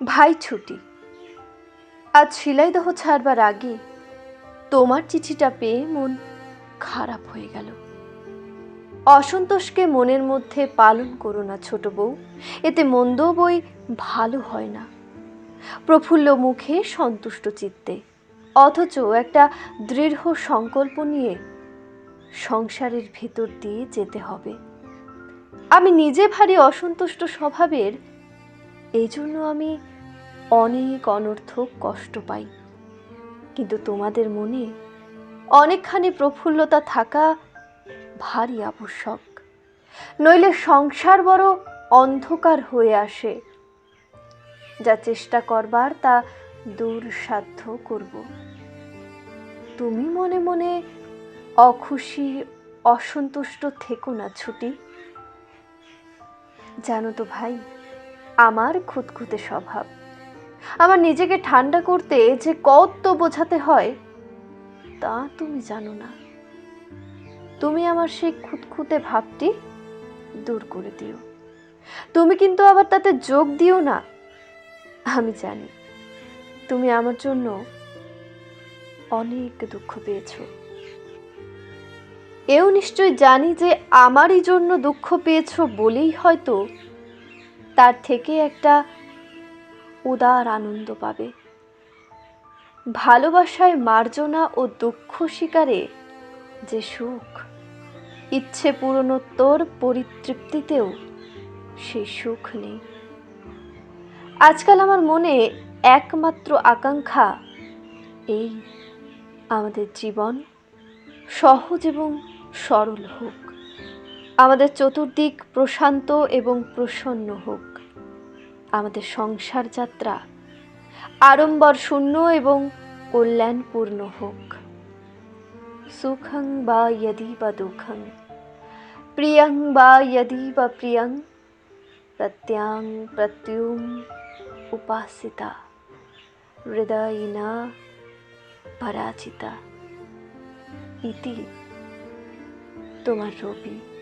ভাই ছুটি। আজ শিলাইদহ ছাড়বার আগে তোমার চিঠিটা পেয়ে মন খারাপ হয়ে গেল। অসন্তোষকে মনের মধ্যে পালন করো না ছোট বউ, এতে মন্দ বই ভালো হয় না। প্রফুল্ল মুখে সন্তুষ্ট চিত্তে, অথচ একটা দৃঢ় সংকল্প নিয়ে সংসারের ভেতর দিয়ে যেতে হবে। আমি নিজে ভারী অসন্তুষ্ট স্বভাবের এই জন্য আমি অনেক অনর্থক কষ্ট পাই। কিন্তু তোমাদের মনে অনেকখানি প্রফুল্লতা থাকা ভারী আবশ্যক। নইলে সংসার বড় অন্ধকার হয়ে আসে। যা চেষ্টা করবার তা দুঃসাধ্য করব। তুমি মনে মনে অখুশি, অসন্তুষ্ট থেকো না ছুটি। জানো তো ভাই আমার খুঁতখুঁতে স্বভাব। আমার নিজেকে ঠান্ডা করতে যে কত বোঝাতে হয়, তা তুমি জানো না। তুমি আমার সেই খুঁতখুঁতে ভাবটি দূর করে দিও। তুমি কিন্তু আবার তাতে যোগ দিও না। আমি জানি, তুমি আমার জন্য অনেক দুঃখ পেয়েছ। এও নিশ্চয় জানি যে আমারই জন্য দুঃখ পেয়েছ বলেই হয়তো তার থেকে একটা উদার আনন্দ পাবে। ভালোবাসায় মার্জনা ও দুঃখ শিকারে যে সুখ, ইচ্ছে পূরণোত্তর পরিতৃপ্তিতেও সেই সুখ নেই। আজকাল আমার মনে একমাত্র আকাঙ্ক্ষা এই আমাদের জীবন সহজ এবং সরল হোক। আমাদের চতুর্দিক প্রশান্ত এবং প্রসন্ন হোক। আমাদের সংসার যাত্রা আড়ম্বর শূন্য এবং কল্যাণপূর্ণ হোক। সুখং বা ইয়দি বা দুঃখং, প্রিয়ং বা ইয়দি বা প্রিয়ং প্রত্যাং প্রত্যুম উপাসিতা, হৃদয়িনা পরাজিতা। ইতি তোমার রবি।